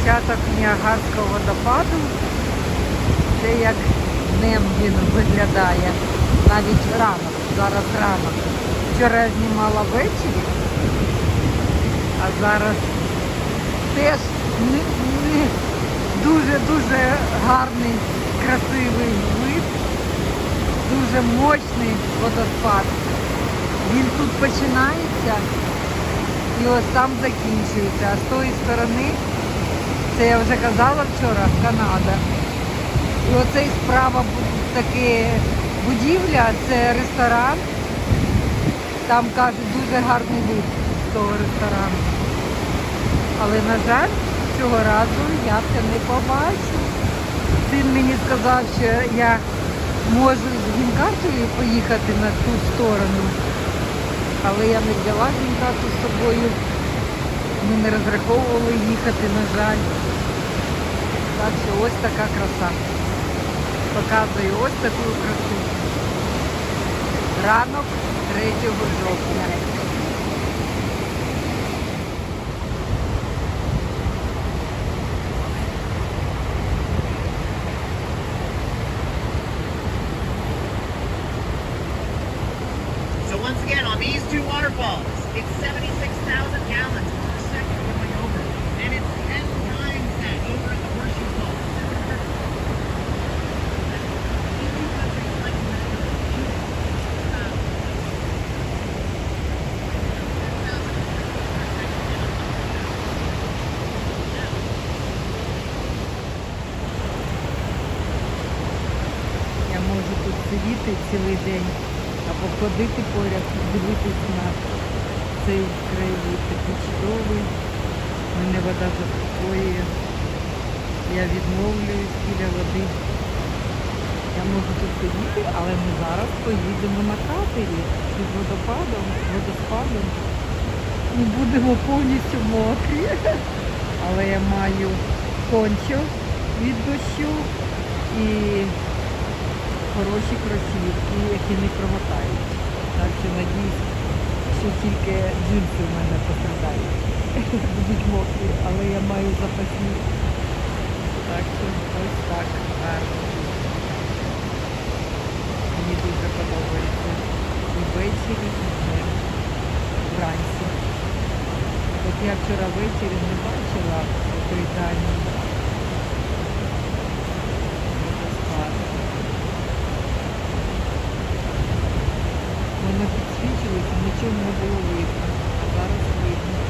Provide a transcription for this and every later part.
початок Ніагарського водопаду. Це як днем він виглядає. Навіть ранок, зараз ранок. Вчора я знімала ввечері, а зараз теж дуже-дуже гарний, красивий вид, дуже мощний водоспад. Він тут починається і ось там закінчується. А з тої сторони, це я вже казала вчора, Канада. І оцей справа таке будівля, це ресторан. Там кажуть дуже гарний вид з того ресторану. Але, на жаль, цього разу я це не побачу. Син мені сказав, що я можу з гінкартою поїхати на ту сторону. Але я не взяла гінкарту з собою. Ми не розраховували їхати, на жаль. Так що ось така краса. Показую ось таку красу. Ранок 3 жовтня. Once again, on these two waterfalls, it's 76,000 gallons сидіти цілий день або ходити поряд, дивитись на цей краєвид такий чудовий. Мене вода заспокоює. Я відмовлююсь біля води. Я можу тут сидіти, але ми зараз поїдемо на катері під водопадом, водоспадом. Ми будемо повністю мокрі. Але я маю пончо від дощу і хороші кросівки, які не промотають. Так що надіюсь, що тільки джинси в мене пострадають. Будуть мокрі, але я маю запасні. Так що ось так гарно. Мені дуже подобається. І ввечері, і днем, вранці. От я вчора ввечері не бачила той дальній нічого не було видно. А зараз видно.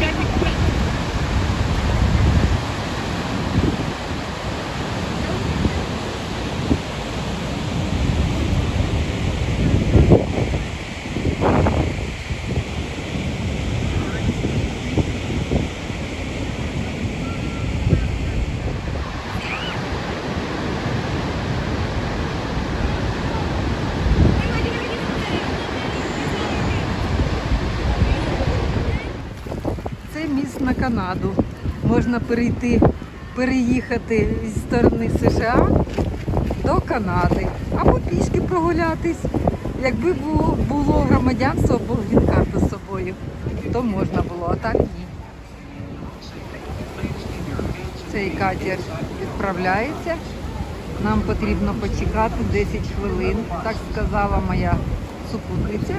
Це міст на Канаду. Можна перейти, переїхати зі сторони США до Канади. Або пішки прогулятись, Якби було, громадянство або грін-карта з собою, то можна було, а так ні. Цей катер відправляється. Нам потрібно почекати 10 хвилин, так сказала моя супутниця.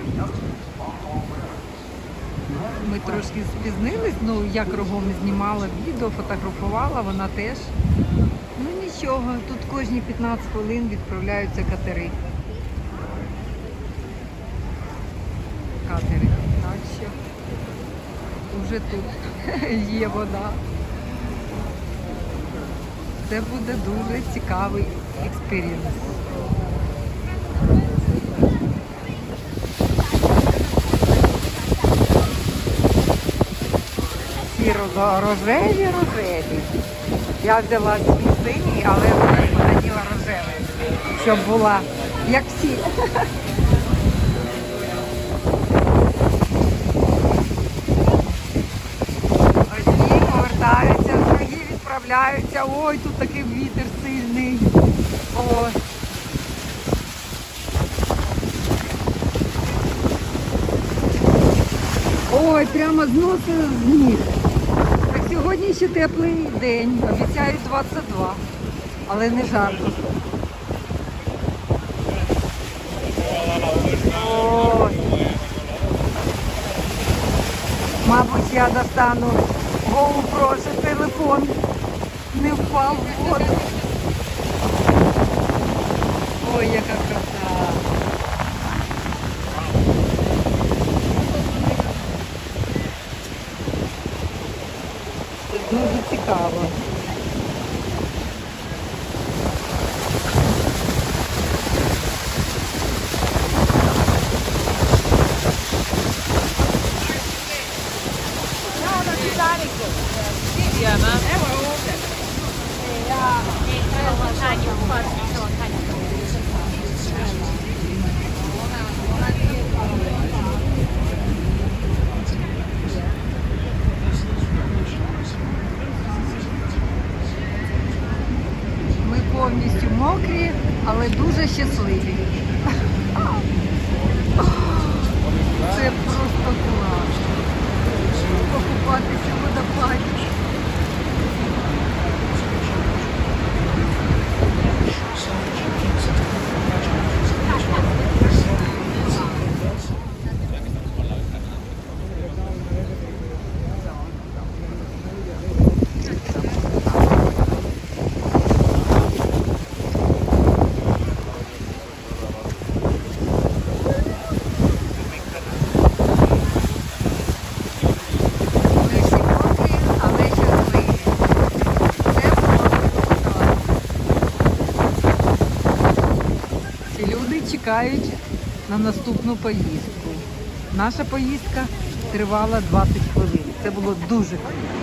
Ми трошки спізнились, ну я кругом знімала відео, фотографувала, вона теж. Ну нічого, тут кожні 15 хвилин відправляються катери. Катери. Так що вже тут є вода. Це буде дуже цікавий експірієнс. Розо- рожеві, рожеві. Я взяла свій синій, але вона наділа рожевий, щоб була як всі. Одні повертаються, другі відправляються. Ой, тут такий вітер сильний. Ой. Ой, прямо зносить з ніг. Ще теплий день, обіцяють 22, але не жарко. Мабуть, я достану GoPro, щоб телефон не впав в воду. Ой, яка краса. Це дуже цікаво. Ми повністю мокрі, але дуже щасливі. Це просто клас. Покупатися в водопаді. Ми всі мокрі, але щасливі. Це просто клас. Ці люди чекають на наступну поїздку. Наша поїздка тривала 20 хвилин. Це було дуже круто.